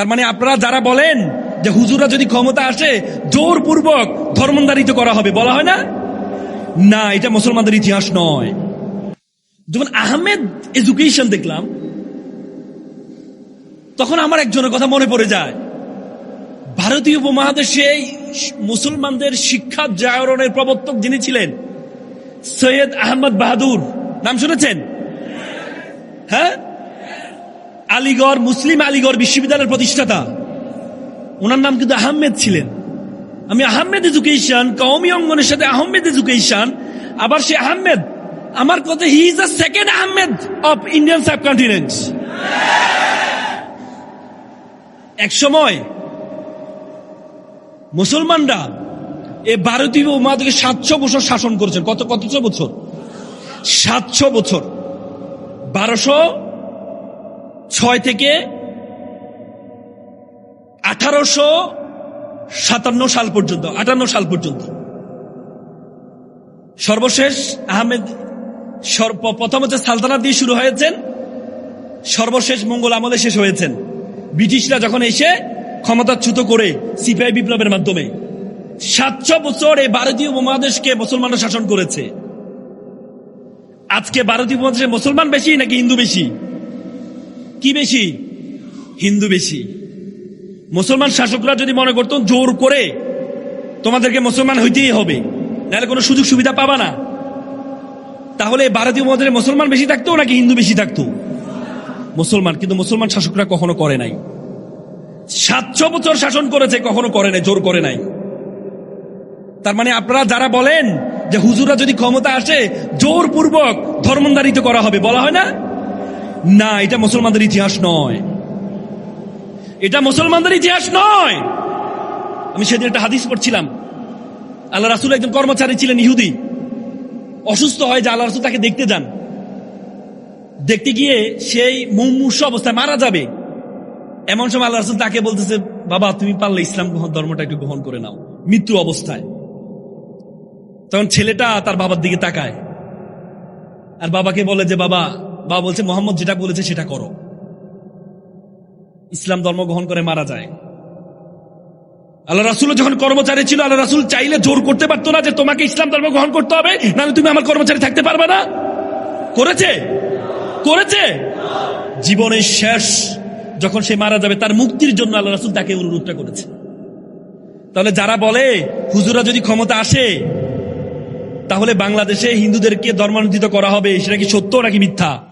তার মানে আপনারা যারা বলেন যে হুজুরা যদি ক্ষমতা আসে, জোরপূর্বক ধর্মন্দারিত করা হবে, বলা হয় না? না, এটা মুসলমানদের ইতিহাস নয়। যখন আহমেদ এডুকেশন দেখলাম, তখন আমার একজনের কথা মনে পড়ে যায়। ভারতীয় উপমহাদেশে মুসলমানদের শিক্ষা জাগরণের প্রবর্তক যিনি ছিলেন, সৈয়দ আহমদ বাহাদুর। নাম শুনেছেন? হ্যাঁ? আলিগড়, মুসলিম আলিগড় বিশ্ববিদ্যালয়ের প্রতিষ্ঠাতা। ওনার নাম কিন্তু আহমেদ ছিলেন। আমি আহমেদ এডুকেশন, কওমি অঙ্গনের সাথে আহমেদ এডুকেশন। আবার সে আহমেদ, আমার কথা he is the second Ahmed of Indian subcontinent এক সময় মুসলমানরা এ ভারতীয় উপমহাদেশকে সাতশো বছর শাসন করেছেন। কত কতশো বছর? সাতশো বছর। বারোশো ছয় থেকে আঠারোশো সাতান্ন সাল পর্যন্ত, আটান্ন সাল পর্যন্ত। সর্বশেষ আহমেদ প্রথম হচ্ছে সালতানাত দিয়ে শুরু হয়েছেন, সর্বশেষ মঙ্গল আমলে শেষ হয়েছেন। ব্রিটিশরা যখন এসে ক্ষমতাচ্যুত করে সিপিআই বিপ্লবের মাধ্যমে সাতশো বছর এই ভারতীয় উপমহাদেশকে মুসলমানরা শাসন করেছে। আজকে ভারতীয় উপমহাদেশে মুসলমান বেশি নাকি হিন্দু বেশি? কি বেশি? হিন্দু বেশি। মুসলমান শাসকরা যদি মনে করতো, জোর করে তোমাদেরকে মুসলমান হইতেই হবে, নাহলে কোনো সুযোগ সুবিধা পাবা না। তাহলে ভারতীয় উপমহাদেশে মুসলমান বেশি থাকতো নাকি হিন্দু বেশি থাকতো? মুসলমান, কিন্তু মুসলমান শাসকরা কখনো করে নাই। সাতশো বছর শাসন করেছে, কখনো করে নাই, জোর করে নাই। তার মানে আপনারা যারা বলেন যে হুজুরা যদি ক্ষমতা আসে, জোরপূর্বক ধর্মন্দারিত করা হবে, বলা হয় না? না, এটা মুসলমানদের ইতিহাস নয়। এটা মুসলমানদের ইতিহাস নয়। আমি সেদিন একটা হাদিস পড়ছিলাম। আল্লাহ রাসুল একজন কর্মচারী ছিলেন ইহুদি। অসুস্থ হয় যে আল্লাহ রাসুল তাকে দেখতে যান দেখতে গিয়ে সেই মুমূর্ষ অবস্থায় মারা যাবে। এমন সময় আল্লাহ রাসুল তাকে বলতেছে, বাবা, তুমি পারলে ইসলাম ধর্মটা একটু গ্রহণ করে নাও। মৃত্যু অবস্থায়। তখন ছেলেটা তার বাবার দিকে তাকায়। আর বাবাকে বলে যে, বাবা বাবা বলছে, মোহাম্মদ যেটা বলেছে সেটা করো। ইসলাম ধর্ম গ্রহণ করে মারা যায়। আল্লাহ রাসুল যখন কর্মচারী ছিল, আল্লাহ রাসুল চাইলে জোর করতে পারতো না যে, তোমাকে ইসলাম ধর্ম গ্রহণ করতে হবে, নাহলে তুমি আমার কর্মচারী থাকতে পারবে না। করেছে? করেছে? জীবনের শেষ যখন সে মারা যাবে, তার মুক্তির জন্য আল্লাহ রাসুল তাকে অনুরোধটা করেছে। তাহলে যারা বলে, হুজুরা যদি ক্ষমতা আসে, তাহলে বাংলাদেশে হিন্দুদেরকে ধর্মান্তরিত করা হবে, সেটা কি সত্য নাকি মিথ্যা?